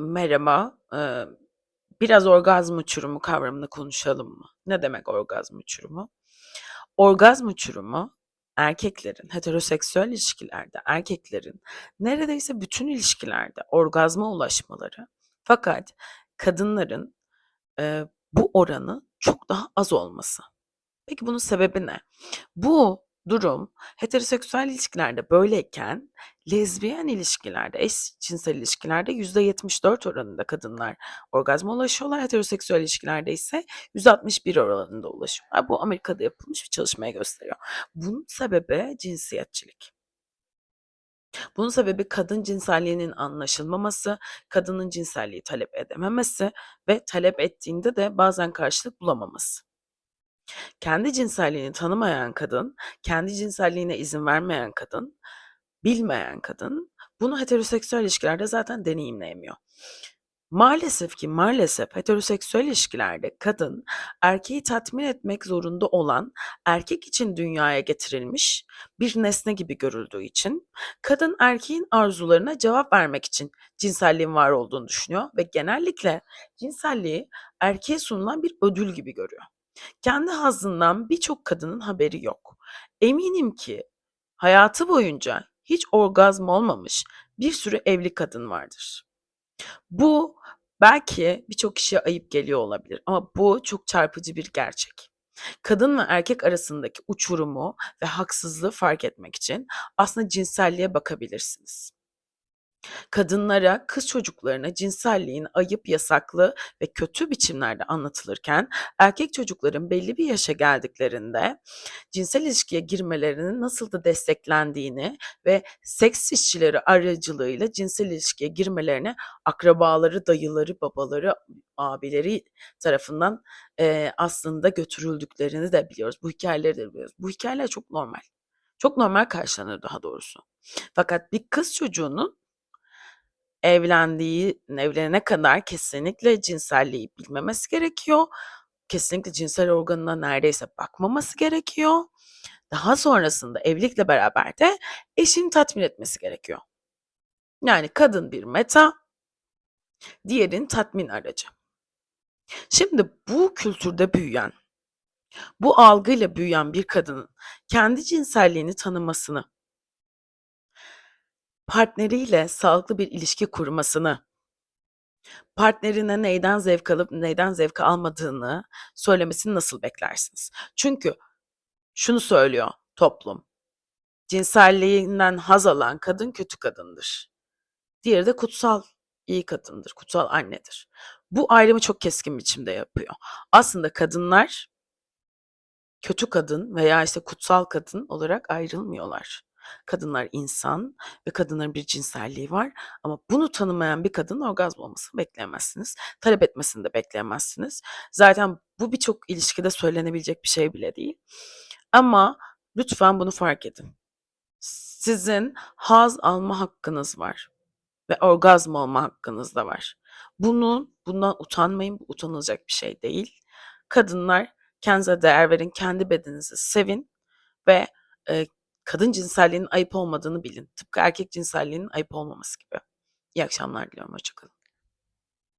Merhaba. Eee, biraz orgazm uçurumu kavramını konuşalım mı? Ne demek orgazm uçurumu? Orgazm uçurumu erkeklerin heteroseksüel ilişkilerde erkeklerin neredeyse bütün ilişkilerde orgazma ulaşmaları fakat kadınların, eee, bu oranı çok daha az olması. Peki bunun sebebi ne? Bu durum heteroseksüel ilişkilerde böyleyken lezbiyen ilişkilerde, eşcinsel ilişkilerde %74 oranında kadınlar orgazma ulaşıyorlar. Heteroseksüel ilişkilerde ise %61 oranında ulaşıyorlar. Bu Amerika'da yapılmış bir çalışmaya gösteriyor. Bunun sebebi cinsiyetçilik. Bunun sebebi kadın cinselliğinin anlaşılmaması, kadının cinselliği talep edememesi ve talep ettiğinde de bazen karşılık bulamaması. Kendi cinselliğini tanımayan kadın, kendi cinselliğine izin vermeyen kadın, bilmeyen kadın bunu heteroseksüel ilişkilerde zaten deneyimleyemiyor. Maalesef ki maalesef heteroseksüel ilişkilerde kadın erkeği tatmin etmek zorunda olan erkek için dünyaya getirilmiş bir nesne gibi görüldüğü için kadın erkeğin arzularına cevap vermek için cinselliğin var olduğunu düşünüyor ve genellikle cinselliği erkeğe sunulan bir ödül gibi görüyor. Kendi hazzından birçok kadının haberi yok. Eminim ki hayatı boyunca hiç orgazm olmamış bir sürü evli kadın vardır. Bu belki birçok kişiye ayıp geliyor olabilir ama bu çok çarpıcı bir gerçek. Kadın ve erkek arasındaki uçurumu ve haksızlığı fark etmek için aslında cinselliğe bakabilirsiniz kadınlara, kız çocuklarına cinselliğin ayıp, yasaklı ve kötü biçimlerde anlatılırken erkek çocukların belli bir yaşa geldiklerinde cinsel ilişkiye girmelerinin nasıl da desteklendiğini ve seks işçileri aracılığıyla cinsel ilişkiye girmelerine akrabaları, dayıları, babaları, abileri tarafından e, aslında götürüldüklerini de biliyoruz. Bu hikayeleri de biliyoruz. Bu hikayeler çok normal. Çok normal karşılanır daha doğrusu. Fakat bir kız çocuğunun evlendiği evlenene kadar kesinlikle cinselliği bilmemesi gerekiyor. Kesinlikle cinsel organına neredeyse bakmaması gerekiyor. Daha sonrasında evlilikle beraber de eşini tatmin etmesi gerekiyor. Yani kadın bir meta, diğerin tatmin aracı. Şimdi bu kültürde büyüyen, bu algıyla büyüyen bir kadının kendi cinselliğini tanımasını partneriyle sağlıklı bir ilişki kurmasını, partnerine neyden zevk alıp neyden zevk almadığını söylemesini nasıl beklersiniz? Çünkü şunu söylüyor toplum. Cinselliğinden haz alan kadın kötü kadındır. Diğeri de kutsal iyi kadındır, kutsal annedir. Bu ayrımı çok keskin biçimde yapıyor. Aslında kadınlar kötü kadın veya işte kutsal kadın olarak ayrılmıyorlar. Kadınlar insan ve kadınların bir cinselliği var ama bunu tanımayan bir kadının orgazm olmasını bekleyemezsiniz. Talep etmesini de bekleyemezsiniz. Zaten bu birçok ilişkide söylenebilecek bir şey bile değil. Ama lütfen bunu fark edin. Sizin haz alma hakkınız var ve orgazm olma hakkınız da var. Bunun bundan utanmayın. Bu utanılacak bir şey değil. Kadınlar kendinize değer verin, kendi bedeninizi sevin ve e, kadın cinselliğinin ayıp olmadığını bilin. Tıpkı erkek cinselliğinin ayıp olmaması gibi. İyi akşamlar diliyorum. Hoşçakalın.